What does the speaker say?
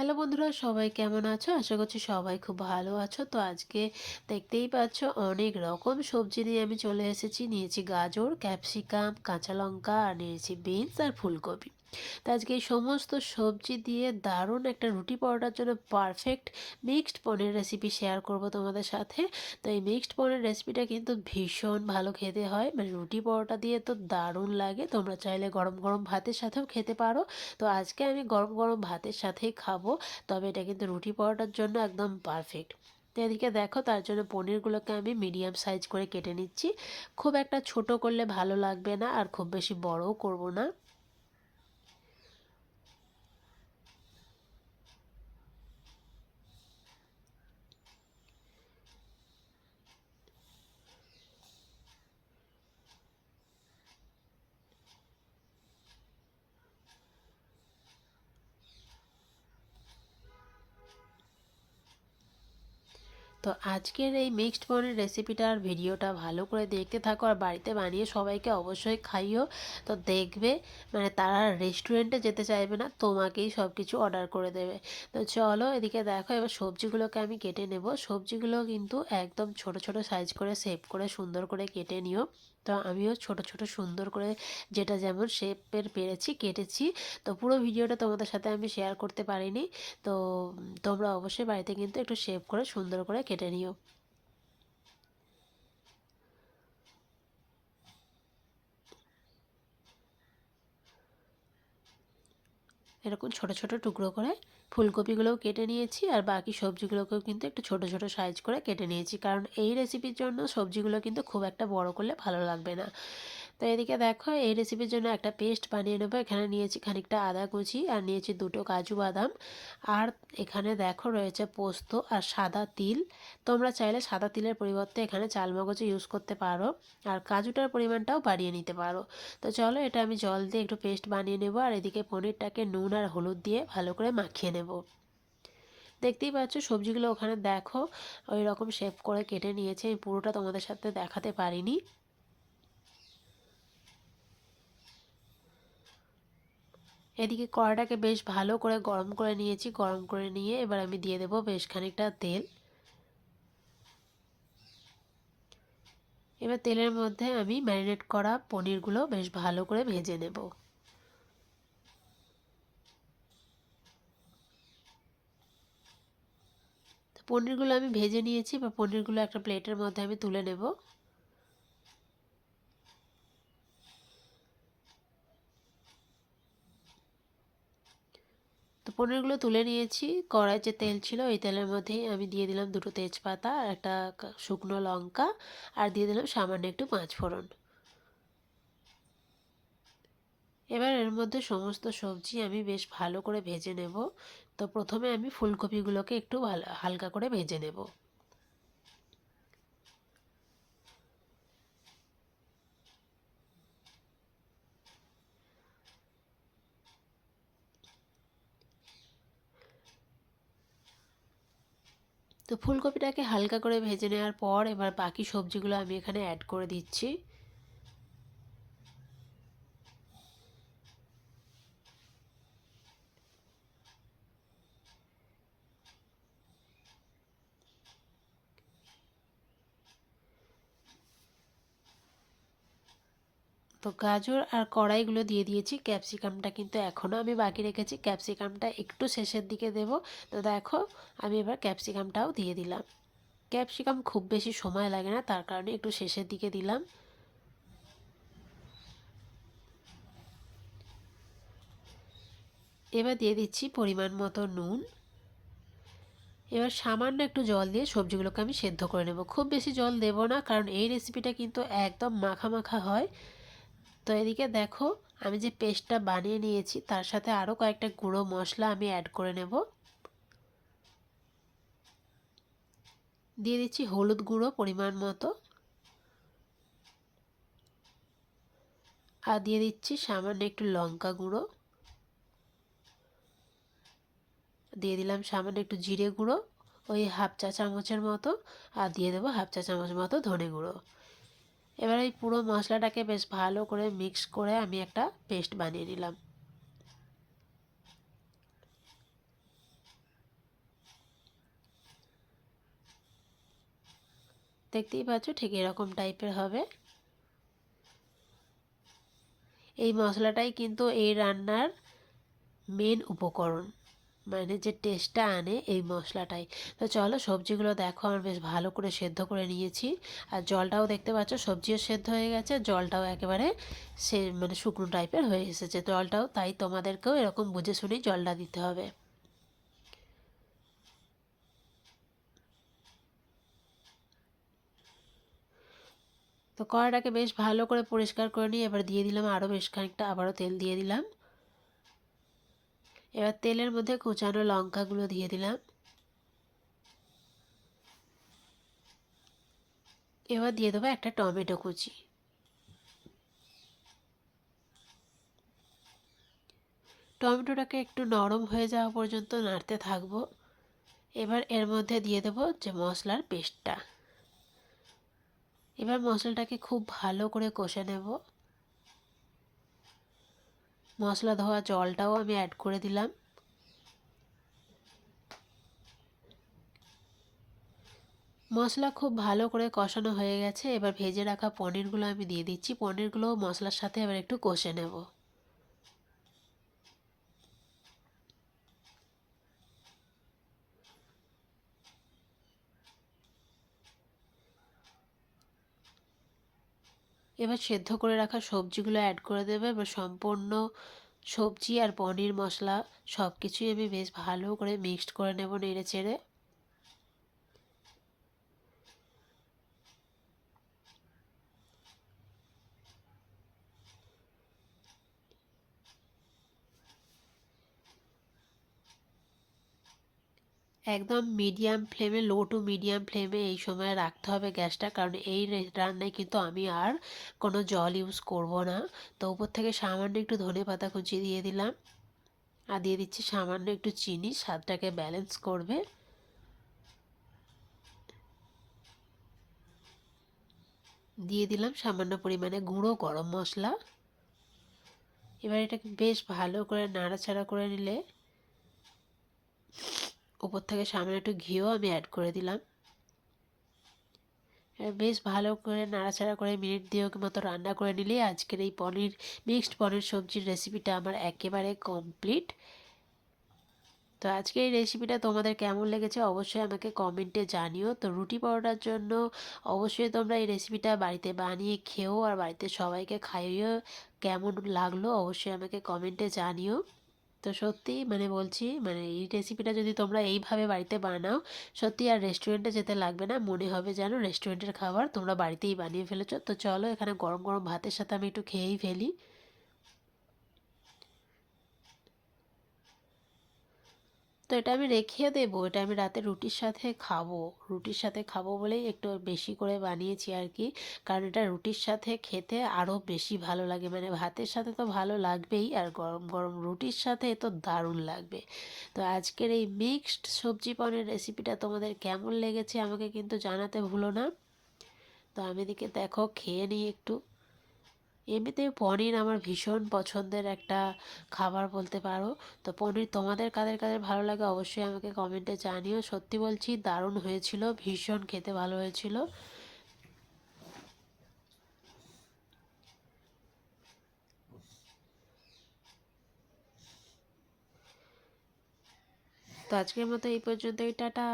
Hello বন্ধুরা, সবাই কেমন আছো? আশা করছি সবাই খুব ভালো আছো। তো আজকে দেখতেই পাচ্ছ, অনেক রকম সবজি নিয়ে আমি চলে এসেছি। নিয়েছি গাজর, ক্যাপসিকাম, কাঁচা লঙ্কা, আর নিয়েছি বিনস আর ফুলকপি। তো আজকে এই সমস্ত সবজি দিয়ে দারুণ একটা রুটি পরোটার জন্য perfect mixed paneer recipe share করব তোমাদের সাথে। তো এই মিক্সড পনির রেসিপিটা কিন্তু ভীষণ ভালো খেতে হয়। মানে রুটি পরোটা দিয়ে তো দারুণ লাগে। তোমরা চাইলে গরম গরম ভাতের সাথেও খেতে পারো। তো আজকে আমি গরম গরম ভাতের সাথেই খাব। তবে এটা কিন্তু রুটি পরোটার জন্য একদম পারফেক্ট তো এদিকে দেখো, তার জন্য পনিরগুলোকে আমি মিডিয়াম সাইজ করে কেটে নিচ্ছি। খুব একটা ছোট করলে ভালো লাগবে না আর খুব বেশি বড়ও করব না। তো আজকের এই মিক্সড পনির রেসিপিটার ভিডিওটা ভালো করে দেখতে থাকো আর বাড়িতে বানিয়ে সবাইকে অবশ্যই খাইও। তো দেখবে মানে তারা রেস্টুরেন্টে যেতে চাইবে না, তোমাকেই সব কিছু অর্ডার করে দেবে। তো চলো এদিকে দেখো, এবার সবজিগুলোকে আমি কেটে নেব। সবজিগুলো কিন্তু একদম ছোট ছোট সাইজ করে সেভ করে সুন্দর করে কেটে নিও। তো আমিও ছোট ছোট সুন্দর করে যেটা যেমন শেপের পেরেছি, কেটেছি। তো পুরো ভিডিওটা তোমাদের সাথে আমি শেয়ার করতে পারিনি। তো তোমরা অবশ্যই বাড়িতে কিন্তু একটু শেপ করে সুন্দর করে কেটে নিও। এরকম ছোট ছোট টুকরো করে ফুলকপিগুলোও কেটে নিয়েছি আর বাকি সবজিগুলোকেও কিন্তু একটু ছোট ছোট সাইজ করে কেটে নিয়েছি। কারণ এই রেসিপির জন্য সবজিগুলো কিন্তু খুব একটা বড় করলে ভালো লাগবে না। তো এদিকে দেখো, এই রেসিপির জন্য একটা পেস্ট বানিয়ে নেব। এখানে নিয়েছি খানিকটা আদা কুচি আর নিয়েছি দুটো কাজু বাদাম। আর এখানে দেখো রয়েছে পোস্ত আর সাদা তিল। তোমরা চাইলে সাদা তিলের পরিবর্তে এখানে চালমগজে ইউজ করতে পারো আর কাজুটার পরিমাণটাও বাড়িয়ে নিতে পারো। তো চলো এটা আমি জল দিয়ে একটু পেস্ট বানিয়ে নেব আর এদিকে পনিরটাকে নুন আর হলুদ দিয়ে ভালো করে মাখিয়ে নেব। দেখতেই পাচ্ছ সবজিগুলো ওখানে দেখো ওই রকম শেপ করে কেটে নিয়েছে। আমি পুরোটা তোমাদের সাথে দেখাতে পারিনি। এদিকে কড়াটাকে বেশ ভালো করে গরম করে নিয়েছি, গরম করে নিয়ে এবার আমি দিয়ে দেবো বেশ খানিকটা তেল। এবার তেলের মধ্যে আমি ম্যারিনেট করা পনিরগুলো বেশ ভালো করে ভেজে নেব। পনিরগুলো আমি ভেজে নিয়েছি বা পনিরগুলো একটা প্লেটের মধ্যে আমি তুলে নেব। তো পনিরগুলো তুলে নিয়েছি। কড়াই যে তেল ছিল, ওই তেলের মধ্যেই আমি দিয়ে দিলাম দুটো তেজপাতা আর একটা শুকনো লঙ্কা, আর দিয়ে দিলাম সামান্য একটু পাঁচ ফোড়ন। এবার এর মধ্যে সমস্ত সবজি আমি বেশ ভালো করে ভেজে নেব। তো প্রথমে আমি ফুলকপিগুলোকে একটু হালকা করে ভেজে নেব। তো ফুলকপিটাকে হালকা করে ভেজে নেওয়ার পর এবার বাকি সবজিগুলো আমি এখানে অ্যাড করে দিচ্ছি। তো গাজর আর কড়াইগুলো দিয়ে দিয়েছি, ক্যাপসিকামটা কিন্তু এখনও আমি বাকি রেখেছি, ক্যাপসিকামটা একটু শেষের দিকে দেব। তো দেখো, আমি এবার ক্যাপসিকামটাও দিয়ে দিলাম। ক্যাপসিকাম খুব বেশি সময় লাগে না, তার কারণে একটু শেষের দিকে দিলাম। এবার দিয়ে দিচ্ছি পরিমাণ মতো নুন। এবার সামান্য একটু জল দিয়ে সবজিগুলোকে আমি সেদ্ধ করে নেব। খুব বেশি জল দেব না, কারণ এই রেসিপিটা কিন্তু একদম মাখা মাখা হয়। তো এদিকে দেখো, আমি যে পেস্টটা বানিয়ে নিয়েছি, তার সাথে আরও কয়েকটা গুঁড়ো মশলা আমি অ্যাড করে নেব। দিয়ে দিচ্ছি হলুদ গুঁড়ো পরিমাণ মতো। আর দিয়ে দিচ্ছি সামান্য একটু লঙ্কা গুঁড়ো। দিয়ে দিলাম সামান্য একটু জিরে গুঁড়ো, ওই হাফ চা চামচের মতো। আর দিয়ে দেবো হাফ চা চামচ মতো ধনে গুঁড়ো। এবার এই পুরো মশলাটাকে বেশ ভালো করে মিক্স করে আমি একটা পেস্ট বানিয়ে নিলাম। দেখতেই পাচ্ছ ঠিক এরকম টাইপের হবে। এই মশলাটাই কিন্তু এই রান্নার মেন উপকরণ। মানে যে টেস্টটা আনে এই মশলাটাই। তো চলো সবজিগুলো দেখো আমার বেশ ভালো করে সেদ্ধ করে নিয়েছি। আর জলটাও দেখতে পাচ্ছ, সবজিও সেদ্ধ হয়ে গেছে, জলটাও একেবারে সে মানে শুকনো টাইপের হয়ে এসেছে। জলটাও তাই তোমাদেরকেও এরকম বুঝে শুনেই জলটা দিতে হবে। তো কড়াটাকে বেশ ভালো করে পরিষ্কার করে নিয়ে এবার দিয়ে দিলাম আরও বেশ খানিকটা, আবারও তেল দিয়ে দিলাম। এবার তেলের মধ্যে কুচানো লঙ্কাগুলো দিয়ে দিলাম। এবার দিয়ে দেবো একটা টমেটো কুচি। টমেটোটাকে একটু নরম হয়ে যাওয়া পর্যন্ত নাড়তে থাকব। এবার এর মধ্যে দিয়ে দেবো যে মশলার পেস্টটা। এবার মশলাটাকে খুব ভালো করে কষে নেব। মশলা ধোয়া জলটাও আমি অ্যাড করে দিলাম। মশলা খুব ভালো করে কষানো হয়ে গেছে। এবার ভেজে রাখা পনিরগুলো আমি দিয়ে দিচ্ছি। পনিরগুলো মশলার সাথে এবার একটু কষে নেব। এবার সেদ্ধ করে রাখা সবজিগুলো অ্যাড করে দেবে। এবার সম্পূর্ণ সবজি আর পনির মশলা সব কিছুই আমি বেশ ভালো করে মিক্সড করে নেব নেড়ে চেড়ে একদম মিডিয়াম ফ্লেমে লো টু মিডিয়াম ফ্লেমে এই সময় রাখতে হবে গ্যাসটা। কারণ এই রান্নায় কিন্তু আমি আর কোনো জল ইউজ করব না। তো উপর থেকে সামান্য একটু ধনে পাতা কুচি দিয়ে দিলাম। আর দিয়ে দিচ্ছি সামান্য একটু চিনি, স্বাদটাকে ব্যালেন্স করবে। দিয়ে দিলাম সামান্য পরিমাণে গুঁড়ো গরম মশলা। এবার এটাকে বেশ ভালো করে নাড়াচাড়া করে নিলে উপর থেকে সামনে একটু ঘিও আমি অ্যাড করে দিলাম। বেশ ভালো করে নাড়াচাড়া করে মিনিট দিয়েও মতো রান্না করে নিলে আজকের এই পনির মিক্সড পনির সবজির রেসিপিটা আমার একেবারে কমপ্লিট তো আজকে এই রেসিপিটা তোমাদের কেমন লেগেছে অবশ্যই আমাকে কমেন্টে জানিও। তো রুটি পরোটার জন্য অবশ্যই তোমরা এই রেসিপিটা বাড়িতে বানিয়ে খেও আর বাড়িতে সবাইকে খাইয়েও কেমন লাগল অবশ্যই আমাকে কমেন্টে জানিও। তো সত্যি মানে বলছি মানে এই রেসিপিটা যদি তোমরা এইভাবে বাড়িতে বানাও, সত্যি আর রেস্টুরেন্টে যেতে লাগবে না। মনে হবে যেন রেস্টুরেন্টের খাবার তোমরা বাড়িতেই বানিয়ে ফেলেছ। তো চলো এখানে গরম গরম ভাতের সাথে আমি একটু খেয়েই ফেলি। তো এটা আমি রেখে দেবো, এটা আমি রাতে রুটির সাথে খাব। রুটির সাথে খাব বলেই একটু বেশি করে বানিয়েছি আর কি। কারণ এটা রুটির সাথে খেতে আরও বেশি ভালো লাগে। মানে ভাতের সাথে তো ভালো লাগবেই আর গরম গরম রুটির সাথে তো দারুণ লাগবে। তো আজকের এই মিক্সড সবজি পানের রেসিপিটা তোমাদের কেমন লেগেছে আমাকে কিন্তু জানাতে ভুলো না। তো আমি এদিকে দেখো, খেয়ে নিই একটু। এমনিতে পনির আমার ভীষণ পছন্দের একটা খাবার বলতে পারো। তো পনির তোমাদের কাদের কাদের ভালো লাগে অবশ্যই আমাকে কমেন্টে জানিও। সত্যি বলছি, দারুণ হয়েছিল, ভীষণ খেতে ভালো হয়েছিল। তো আজকের মতো এই পর্যন্তই, টাটা।